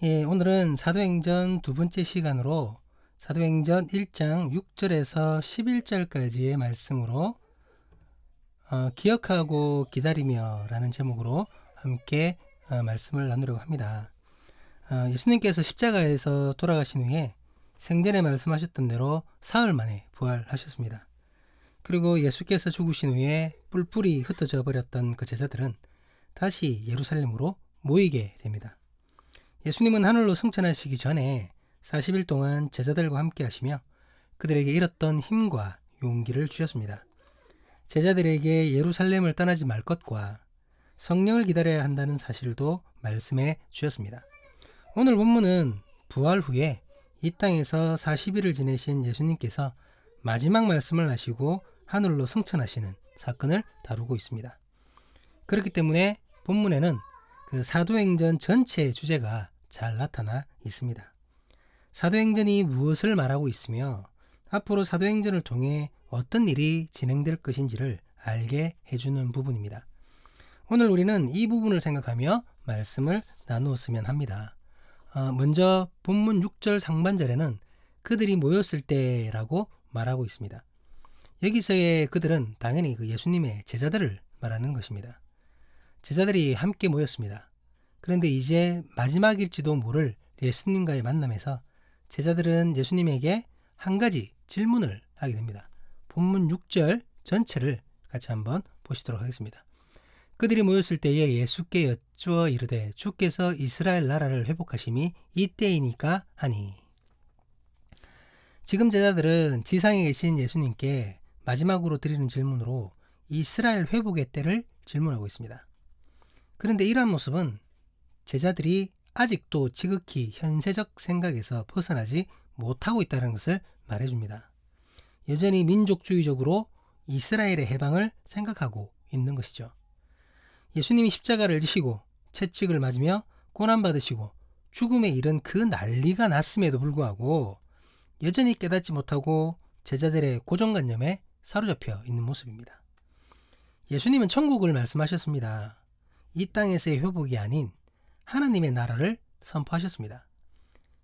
예, 오늘은 사도행전 두 번째 시간으로 사도행전 1장 6절에서 11절까지의 말씀으로 어, 기억하고 기다리며 라는 제목으로 함께 어, 말씀을 나누려고 합니다. 어, 예수님께서 십자가에서 돌아가신 후에 생전에 말씀하셨던 대로 사흘 만에 부활하셨습니다. 그리고 예수께서 죽으신 후에 뿔뿔이 흩어져 버렸던 그 제자들은 다시 예루살렘으로 모이게 됩니다. 예수님은 하늘로 승천하시기 전에 40일 동안 제자들과 함께 하시며 그들에게 잃었던 힘과 용기를 주셨습니다. 제자들에게 예루살렘을 떠나지 말 것과 성령을 기다려야 한다는 사실도 말씀해 주셨습니다. 오늘 본문은 부활 후에 이 땅에서 40일을 지내신 예수님께서 마지막 말씀을 하시고 하늘로 승천하시는 사건을 다루고 있습니다. 그렇기 때문에 본문에는 그 사도행전 전체의 주제가 잘 나타나 있습니다. 사도행전이 무엇을 말하고 있으며 앞으로 사도행전을 통해 어떤 일이 진행될 것인지를 알게 해주는 부분입니다. 오늘 우리는 이 부분을 생각하며 말씀을 나누었으면 합니다. 어, 먼저 본문 6절 상반절에는 그들이 모였을 때라고 말하고 있습니다. 여기서의 그들은 당연히 그 예수님의 제자들을 말하는 것입니다. 제자들이 함께 모였습니다. 그런데 이제 마지막일지도 모를 예수님과의 만남에서 제자들은 예수님에게 한 가지 질문을 하게 됩니다. 본문 6절 전체를 같이 한번 보시도록 하겠습니다. 그들이 모였을 때에 예수께 여쭈어 이르되 주께서 이스라엘 나라를 회복하심이 이때이니까 하니 지금 제자들은 지상에 계신 예수님께 마지막으로 드리는 질문으로 이스라엘 회복의 때를 질문하고 있습니다. 그런데 이러한 모습은 제자들이 아직도 지극히 현세적 생각에서 벗어나지 못하고 있다는 것을 말해줍니다. 여전히 민족주의적으로 이스라엘의 해방을 생각하고 있는 것이죠. 예수님이 십자가를 지시고 채찍을 맞으며 고난받으시고 죽음에 이른 그 난리가 났음에도 불구하고 여전히 깨닫지 못하고 제자들의 고정관념에 사로잡혀 있는 모습입니다. 예수님은 천국을 말씀하셨습니다. 이 땅에서의 회복이 아닌 하나님의 나라를 선포하셨습니다.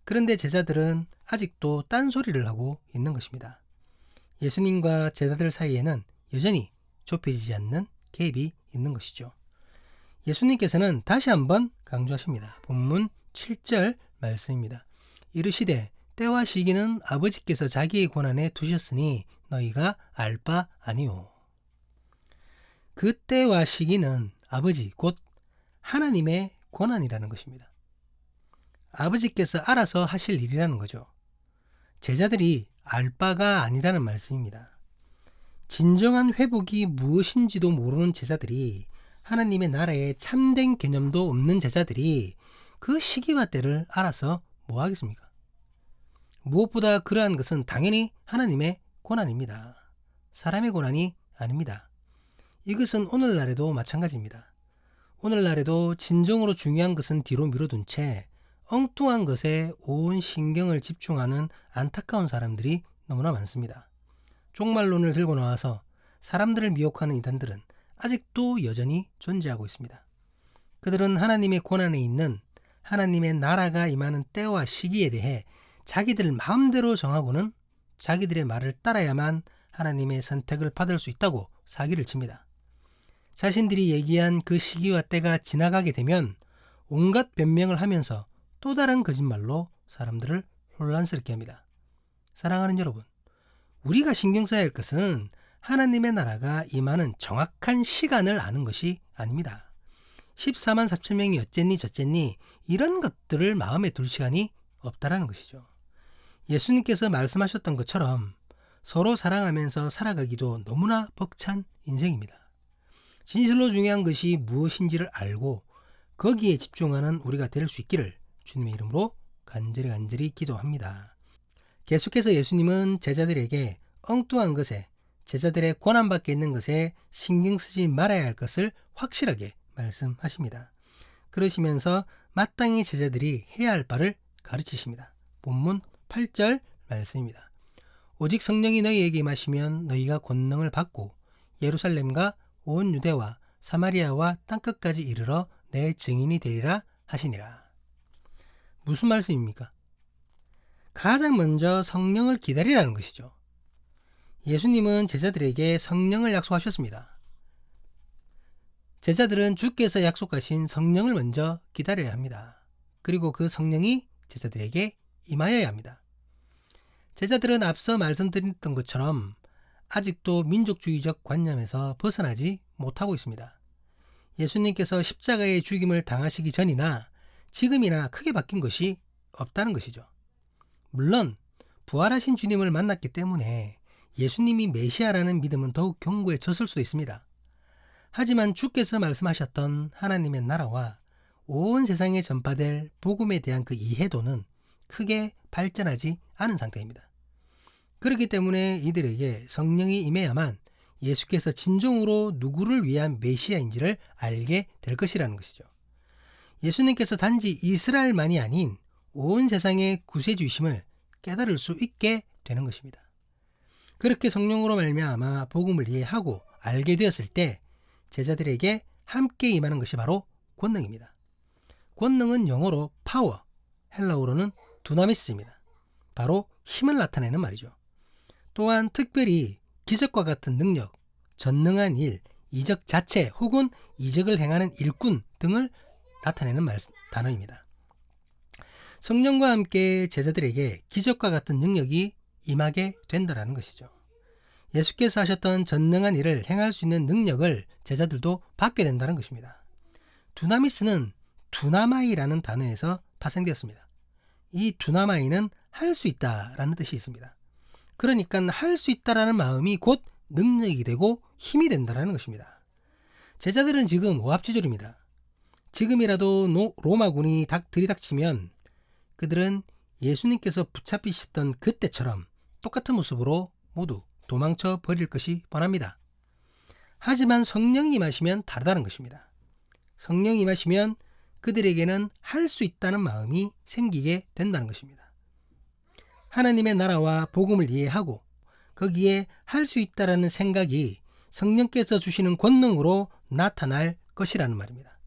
그런데 제자들은 아직도 딴소리를 하고 있는 것입니다. 예수님과 제자들 사이에는 여전히 좁혀지지 않는 갭이 있는 것이죠. 예수님께서는 다시 한번 강조하십니다. 본문 7절 말씀입니다. 이르시되 때와 시기는 아버지께서 자기의 권한에 두셨으니 너희가 알 바 아니오. 그 때와 시기는 아버지 곧 하나님의 권한이라는 것입니다. 아버지께서 알아서 하실 일이라는 거죠. 제자들이 알 바가 아니라는 말씀입니다. 진정한 회복이 무엇인지도 모르는 제자들이 하나님의 나라에 참된 개념도 없는 제자들이 그 시기와 때를 알아서 뭐 하겠습니까? 무엇보다 그러한 것은 당연히 하나님의 고난입니다. 사람의 고난이 아닙니다. 이것은 오늘날에도 마찬가지입니다. 오늘날에도 진정으로 중요한 것은 뒤로 미뤄둔 채 엉뚱한 것에 온 신경을 집중하는 안타까운 사람들이 너무나 많습니다. 종말론을 들고 나와서 사람들을 미혹하는 이단들은 아직도 여전히 존재하고 있습니다. 그들은 하나님의 고난에 있는 하나님의 나라가 임하는 때와 시기에 대해 자기들 마음대로 정하고는 자기들의 말을 따라야만 하나님의 선택을 받을 수 있다고 사기를 칩니다. 자신들이 얘기한 그 시기와 때가 지나가게 되면 온갖 변명을 하면서 또 다른 거짓말로 사람들을 혼란스럽게 합니다. 사랑하는 여러분, 우리가 신경 써야 할 것은 하나님의 나라가 임하는 정확한 시간을 아는 것이 아닙니다. 14만 4천 명이 어쨌니 저쨌니 이런 것들을 마음에 둘 시간이 없다라는 것이죠. 예수님께서 말씀하셨던 것처럼 서로 사랑하면서 살아가기도 너무나 벅찬 인생입니다. 진실로 중요한 것이 무엇인지를 알고 거기에 집중하는 우리가 될 수 있기를 주님의 이름으로 간절히 간절히 기도합니다. 계속해서 예수님은 제자들에게 엉뚱한 것에 제자들의 권한 밖에 있는 것에 신경 쓰지 말아야 할 것을 확실하게 말씀하십니다. 그러시면서 마땅히 제자들이 해야 할 바를 가르치십니다. 본문 8절 말씀입니다. 오직 성령이 너희에게 임하시면 너희가 권능을 받고 예루살렘과 온 유대와 사마리아와 땅끝까지 이르러 내 증인이 되리라 하시니라. 무슨 말씀입니까? 가장 먼저 성령을 기다리라는 것이죠. 예수님은 제자들에게 성령을 약속하셨습니다. 제자들은 주께서 약속하신 성령을 먼저 기다려야 합니다. 그리고 그 성령이 제자들에게 임하여야 합니다. 제자들은 앞서 말씀드렸던 것처럼 아직도 민족주의적 관념에서 벗어나지 못하고 있습니다. 예수님께서 십자가의 죽임을 당하시기 전이나 지금이나 크게 바뀐 것이 없다는 것이죠. 물론 부활하신 주님을 만났기 때문에 예수님이 메시아라는 믿음은 더욱 견고해졌을 수도 있습니다. 하지만 주께서 말씀하셨던 하나님의 나라와 온 세상에 전파될 복음에 대한 그 이해도는 크게 발전하지 않은 상태입니다. 그렇기 때문에 이들에게 성령이 임해야만 예수께서 진정으로 누구를 위한 메시아인지를 알게 될 것이라는 것이죠. 예수님께서 단지 이스라엘만이 아닌 온 세상의 구세주심을 깨달을 수 있게 되는 것입니다. 그렇게 성령으로 말미암아 복음을 이해하고 알게 되었을 때 제자들에게 함께 임하는 것이 바로 권능입니다. 권능은 영어로 파워, 헬라어로는 두나미스입니다. 바로 힘을 나타내는 말이죠. 또한 특별히 기적과 같은 능력, 전능한 일, 이적 자체 혹은 이적을 행하는 일꾼 등을 나타내는 말, 단어입니다. 성령과 함께 제자들에게 기적과 같은 능력이 임하게 된다라는 것이죠. 예수께서 하셨던 전능한 일을 행할 수 있는 능력을 제자들도 받게 된다는 것입니다. 두나미스는 두나마이라는 단어에서 파생되었습니다. 이 두나마이는 할 수 있다라는 뜻이 있습니다. 그러니까 할 수 있다라는 마음이 곧 능력이 되고 힘이 된다라는 것입니다. 제자들은 지금 오합지졸입니다. 지금이라도 노, 로마군이 닥 들이닥치면 그들은 예수님께서 붙잡히셨던 그때처럼 똑같은 모습으로 모두 도망쳐 버릴 것이 뻔합니다. 하지만 성령이 임하시면 다르다는 것입니다. 성령이 임하시면 그들에게는 할 수 있다는 마음이 생기게 된다는 것입니다. 하나님의 나라와 복음을 이해하고 거기에 할 수 있다라는 생각이 성령께서 주시는 권능으로 나타날 것이라는 말입니다.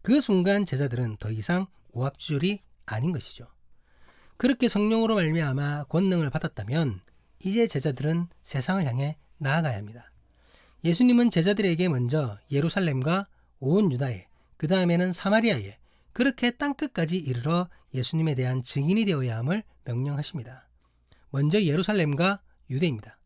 그 순간 제자들은 더 이상 오합지졸이 아닌 것이죠. 그렇게 성령으로 말미암아 권능을 받았다면 이제 제자들은 세상을 향해 나아가야 합니다. 예수님은 제자들에게 먼저 예루살렘과 온 유다에 그 다음에는 사마리아에 그렇게 땅끝까지 이르러 예수님에 대한 증인이 되어야 함을 명령하십니다. 먼저 예루살렘과 유대입니다.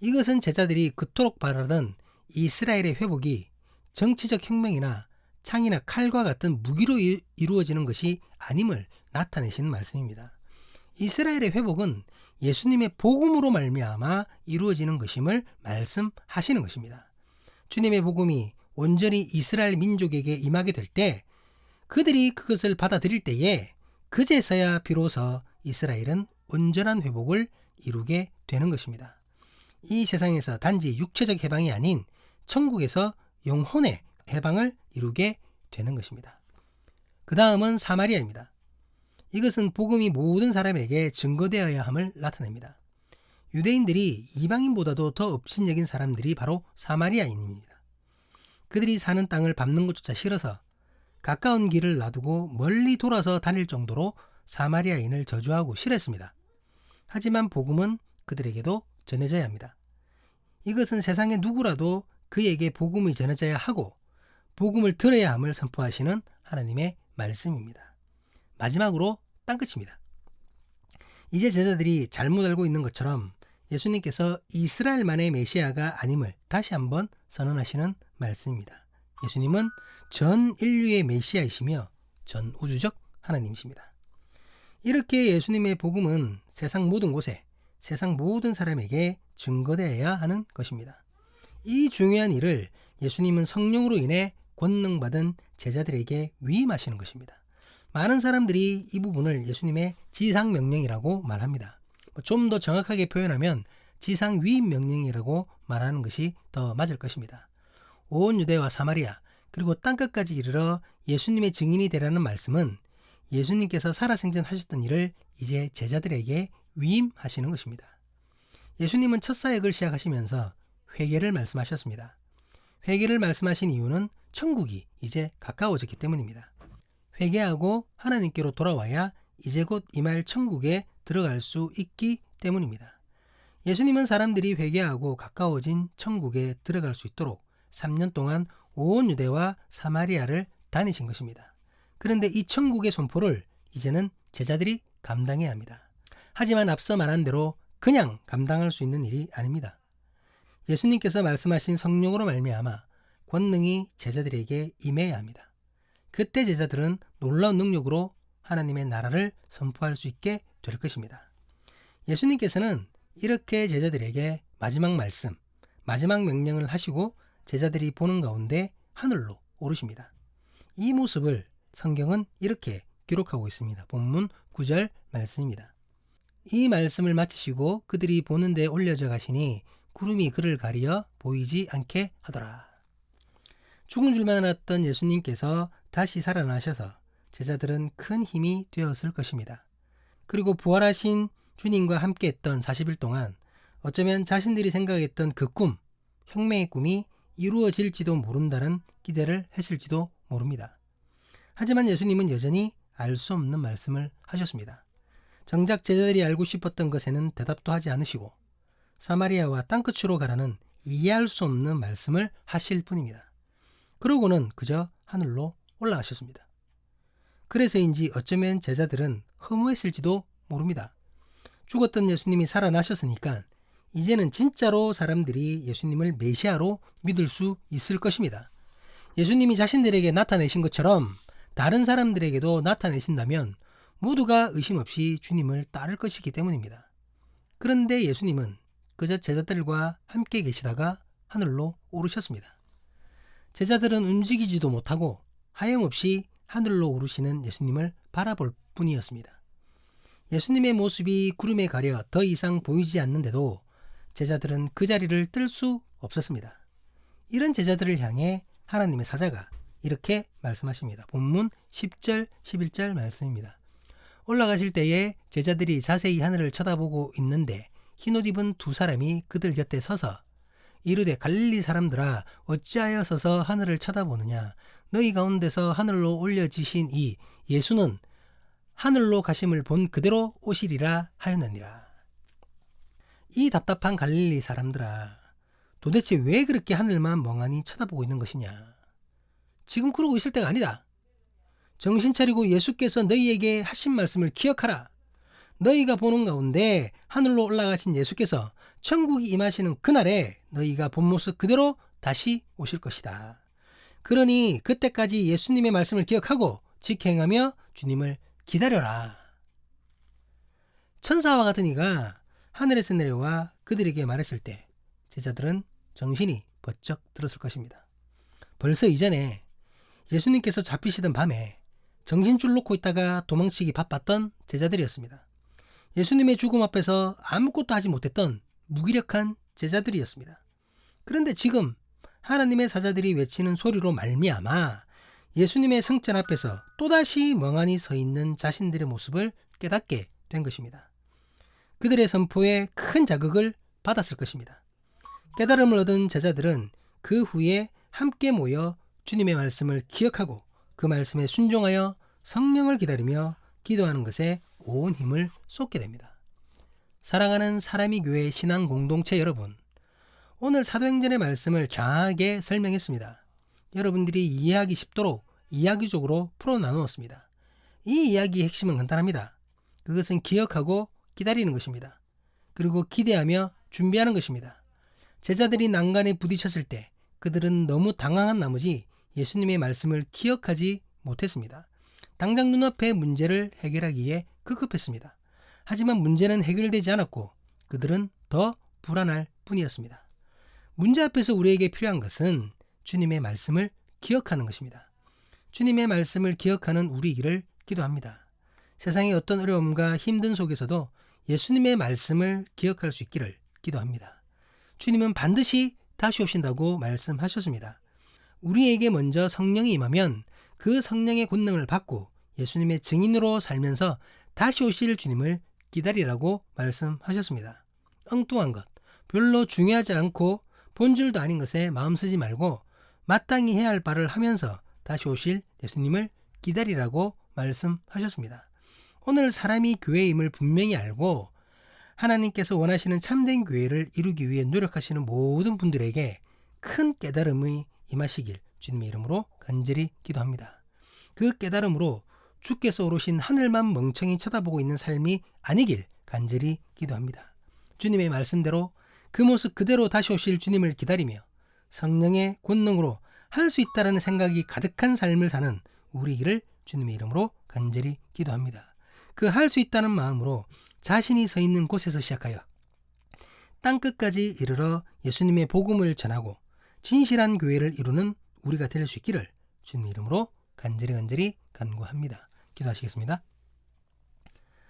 이것은 제자들이 그토록 바라던 이스라엘의 회복이 정치적 혁명이나 창이나 칼과 같은 무기로 이루어지는 것이 아님을 나타내시는 말씀입니다. 이스라엘의 회복은 예수님의 복음으로 말미암아 이루어지는 것임을 말씀하시는 것입니다. 주님의 복음이 온전히 이스라엘 민족에게 임하게 될 때 그들이 그것을 받아들일 때에 그제서야 비로소 이스라엘은 온전한 회복을 이루게 되는 것입니다. 이 세상에서 단지 육체적 해방이 아닌 천국에서 영혼의 해방을 이루게 되는 것입니다. 그 다음은 사마리아입니다. 이것은 복음이 모든 사람에게 증거되어야 함을 나타냅니다. 유대인들이 이방인보다도 더 업신여긴 사람들이 바로 사마리아인입니다. 그들이 사는 땅을 밟는 것조차 싫어서 가까운 길을 놔두고 멀리 돌아서 다닐 정도로 사마리아인을 저주하고 싫어했습니다. 하지만 복음은 그들에게도 전해져야 합니다. 이것은 세상의 누구라도 그에게 복음이 전해져야 하고 복음을 들어야 함을 선포하시는 하나님의 말씀입니다. 마지막으로 땅끝입니다. 이제 제자들이 잘못 알고 있는 것처럼 예수님께서 이스라엘만의 메시아가 아님을 다시 한번 선언하시는 말씀입니다. 예수님은 전 인류의 메시아이시며 전 우주적 하나님이십니다. 이렇게 예수님의 복음은 세상 모든 곳에 세상 모든 사람에게 증거되어야 하는 것입니다. 이 중요한 일을 예수님은 성령으로 인해 권능받은 제자들에게 위임하시는 것입니다. 많은 사람들이 이 부분을 예수님의 지상 명령이라고 말합니다. 뭐 좀더 정확하게 표현하면 지상 위임 명령이라고 말하는 것이 더 맞을 것입니다. 온 유대와 사마리아 그리고 땅끝까지 이르러 예수님의 증인이 되라는 말씀은 예수님께서 살아생전 하셨던 일을 이제 제자들에게 위임하시는 것입니다. 예수님은 첫 사역을 시작하시면서 회개를 말씀하셨습니다. 회개를 말씀하신 이유는 천국이 이제 가까워졌기 때문입니다. 회개하고 하나님께로 돌아와야 이제 곧 임할 천국에 들어갈 수 있기 때문입니다. 예수님은 사람들이 회개하고 가까워진 천국에 들어갈 수 있도록 3년 동안 온 유대와 사마리아를 다니신 것입니다. 그런데 이 천국의 선포를 이제는 제자들이 감당해야 합니다. 하지만 앞서 말한 대로 그냥 감당할 수 있는 일이 아닙니다. 예수님께서 말씀하신 성령으로 말미암아 권능이 제자들에게 임해야 합니다. 그때 제자들은 놀라운 능력으로 하나님의 나라를 선포할 수 있게 될 것입니다. 예수님께서는 이렇게 제자들에게 마지막 말씀, 마지막 명령을 하시고 제자들이 보는 가운데 하늘로 오르십니다. 이 모습을 성경은 이렇게 기록하고 있습니다. 본문 9절 말씀입니다. 이 말씀을 마치시고 그들이 보는 데 올려져 가시니 구름이 그를 가리어 보이지 않게 하더라. 죽은 줄만 알았던 예수님께서 다시 살아나셔서 제자들은 큰 힘이 되었을 것입니다. 그리고 부활하신 주님과 함께 했던 40일 동안 어쩌면 자신들이 생각했던 그 꿈, 혁명의 꿈이 이루어질지도 모른다는 기대를 했을지도 모릅니다. 하지만 예수님은 여전히 알 수 없는 말씀을 하셨습니다. 정작 제자들이 알고 싶었던 것에는 대답도 하지 않으시고 사마리아와 땅끝으로 가라는 이해할 수 없는 말씀을 하실 뿐입니다. 그러고는 그저 하늘로 올라가셨습니다. 그래서인지 어쩌면 제자들은 허무했을지도 모릅니다. 죽었던 예수님이 살아나셨으니까 이제는 진짜로 사람들이 예수님을 메시아로 믿을 수 있을 것입니다. 예수님이 자신들에게 나타내신 것처럼 다른 사람들에게도 나타내신다면 모두가 의심 없이 주님을 따를 것이기 때문입니다. 그런데 예수님은 그저 제자들과 함께 계시다가 하늘로 오르셨습니다. 제자들은 움직이지도 못하고 하염없이 하늘로 오르시는 예수님을 바라볼 뿐이었습니다. 예수님의 모습이 구름에 가려 더 이상 보이지 않는데도 제자들은 그 자리를 뜰 수 없었습니다. 이런 제자들을 향해 하나님의 사자가 이렇게 말씀하십니다. 본문 10절, 11절 말씀입니다. 올라가실 때에 제자들이 자세히 하늘을 쳐다보고 있는데 흰옷 입은 두 사람이 그들 곁에 서서 이르되 갈릴리 사람들아 어찌하여 서서 하늘을 쳐다보느냐 너희 가운데서 하늘로 올려지신 이 예수는 하늘로 가심을 본 그대로 오시리라 하였느니라. 이 답답한 갈릴리 사람들아 도대체 왜 그렇게 하늘만 멍하니 쳐다보고 있는 것이냐? 지금 그러고 있을 때가 아니다. 정신 차리고 예수께서 너희에게 하신 말씀을 기억하라. 너희가 보는 가운데 하늘로 올라가신 예수께서 천국이 임하시는 그날에 너희가 본 모습 그대로 다시 오실 것이다. 그러니 그때까지 예수님의 말씀을 기억하고 직행하며 주님을 기다려라. 천사와 같은 이가 하늘에서 내려와 그들에게 말했을 때 제자들은 정신이 번쩍 들었을 것입니다. 벌써 이전에 예수님께서 잡히시던 밤에 정신줄 놓고 있다가 도망치기 바빴던 제자들이었습니다. 예수님의 죽음 앞에서 아무것도 하지 못했던 무기력한 제자들이었습니다. 그런데 지금 하나님의 사자들이 외치는 소리로 말미암아 예수님의 성전 앞에서 또다시 멍하니 서 있는 자신들의 모습을 깨닫게 된 것입니다. 그들의 선포에 큰 자극을 받았을 것입니다. 깨달음을 얻은 제자들은 그 후에 함께 모여 주님의 말씀을 기억하고 그 말씀에 순종하여 성령을 기다리며 기도하는 것에 온 힘을 쏟게 됩니다. 사랑하는 사람이 교회 신앙 공동체 여러분, 오늘 사도행전의 말씀을 장하게 설명했습니다. 여러분들이 이해하기 쉽도록 이야기적으로 풀어 나누었습니다. 이 이야기의 핵심은 간단합니다. 그것은 기억하고 기다리는 것입니다. 그리고 기대하며 준비하는 것입니다. 제자들이 난간에 부딪혔을 때 그들은 너무 당황한 나머지 예수님의 말씀을 기억하지 못했습니다. 당장 눈앞의 문제를 해결하기에 급급했습니다. 하지만 문제는 해결되지 않았고 그들은 더 불안할 뿐이었습니다. 문제 앞에서 우리에게 필요한 것은 주님의 말씀을 기억하는 것입니다. 주님의 말씀을 기억하는 우리이기를 기도합니다. 세상의 어떤 어려움과 힘든 속에서도 예수님의 말씀을 기억할 수 있기를 기도합니다. 주님은 반드시 다시 오신다고 말씀하셨습니다. 우리에게 먼저 성령이 임하면 그 성령의 권능을 받고 예수님의 증인으로 살면서 다시 오실 주님을 기다리라고 말씀하셨습니다. 엉뚱한 것, 별로 중요하지 않고 본줄도 아닌 것에 마음 쓰지 말고 마땅히 해야 할 바를 하면서 다시 오실 예수님을 기다리라고 말씀하셨습니다. 오늘 사람이 교회임을 분명히 알고 하나님께서 원하시는 참된 교회를 이루기 위해 노력하시는 모든 분들에게 큰 깨달음이 임하시길 주님의 이름으로 간절히 기도합니다. 그 깨달음으로 주께서 오르신 하늘만 멍청이 쳐다보고 있는 삶이 아니길 간절히 기도합니다. 주님의 말씀대로 그 모습 그대로 다시 오실 주님을 기다리며 성령의 권능으로 할 수 있다라는 생각이 가득한 삶을 사는 우리기를 주님의 이름으로 간절히 기도합니다. 그 할 수 있다는 마음으로 자신이 서 있는 곳에서 시작하여 땅 끝까지 이르러 예수님의 복음을 전하고 진실한 교회를 이루는 우리가 될 수 있기를 주님 이름으로 간절히 간절히 간구합니다. 기도하시겠습니다.